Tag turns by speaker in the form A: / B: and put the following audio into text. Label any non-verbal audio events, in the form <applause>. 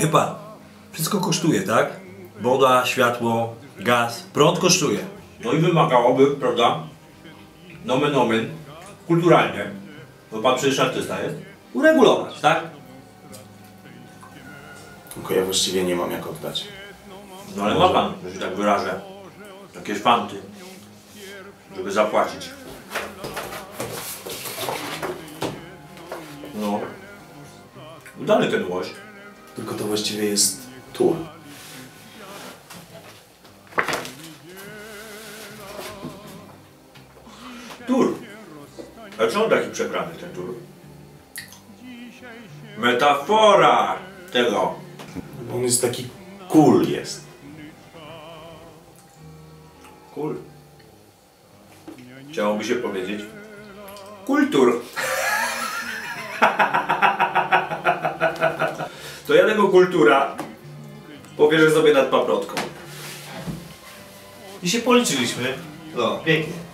A: Wie pan, wszystko kosztuje, tak? Woda, światło, gaz, prąd kosztuje. No i wymagałoby, prawda? Nomen omen, kulturalnie, bo pan przecież artysta jest, uregulować, tak?
B: Tylko ja właściwie nie mam jak oddać.
A: No ale ma pan, że się tak wyrażę, jakieś fanty, żeby zapłacić. No. Udany ten łoś.
B: Tylko to właściwie jest tur.
A: Tur. A czy on taki przebrany, ten tur? Metafora tego.
B: On jest taki cool jest.
A: Kul. Chciałoby się powiedzieć. Kultur. <laughs> kultura powierzę sobie nad paprotką.
C: I się policzyliśmy. No, pięknie.